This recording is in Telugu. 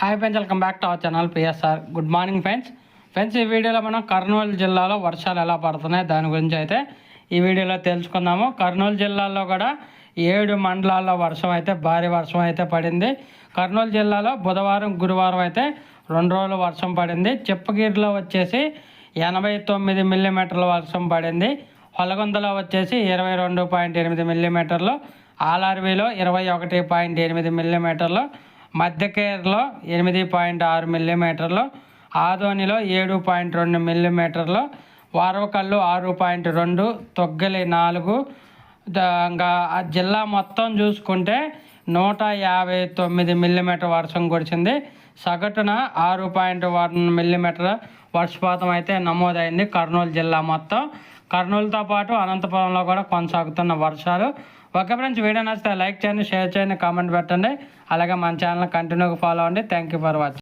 Hi friends welcome back to our channel PSR good morning friends friends ఈ వీడియోలో మనం కర్నూలు జిల్లాలో వర్షాలు ఎలా పడుతున్నాయి దాని గురించి అయితే ఈ వీడియోలో తెలుసుకుందాము. కర్నూలు జిల్లాలో కూడా ఏడు మండలాల్లో వర్షం అయితే భారీ వర్షం అయితే పడింది. కర్నూలు జిల్లాలో బుధవారం గురువారం అయితే రెండు రోజులు వర్షం పడింది. చెప్పగిరిలో వచ్చేసి ఎనభై తొమ్మిది మిల్లీమీటర్ల వర్షం పడింది. హొలగొందలో వచ్చేసి ఇరవై రెండు పాయింట్ ఎనిమిది మిల్లీమీటర్లు ఆర్ఆర్వీలో ఇరవై ఒకటి పాయింట్ ఎనిమిది మిల్లీమీటర్లు మధ్య కేరలో ఎనిమిది పాయింట్ ఆరు మిల్లీమీటర్లు ఆదోనిలో ఏడు పాయింట్ రెండు మిల్లీమీటర్లు వారవకల్లు ఆరు పాయింట్ రెండు తొగ్గలి నాలుగు. ఇంకా జిల్లా మొత్తం చూసుకుంటే నూట యాభై తొమ్మిది మిల్లీమీటర్ వర్షం కురిసింది సగటున ఆరు పాయింట్ వన్ మిల్లీమీటర్ వర్షపాతం అయితే నమోదైంది కర్నూలు జిల్లా మొత్తం. కర్నూలుతో పాటు అనంతపురంలో కూడా కొనసాగుతున్న వర్షాలు. ఓకే ఫ్రెండ్స్ వీడియో నచ్చితే లైక్ చేయండి షేర్ చేయండి కామెంట్ పెట్టండి. అలాగే మన ఛానల్ కంటిన్యూగా ఫాలో అవ్వండి. Thank you for watching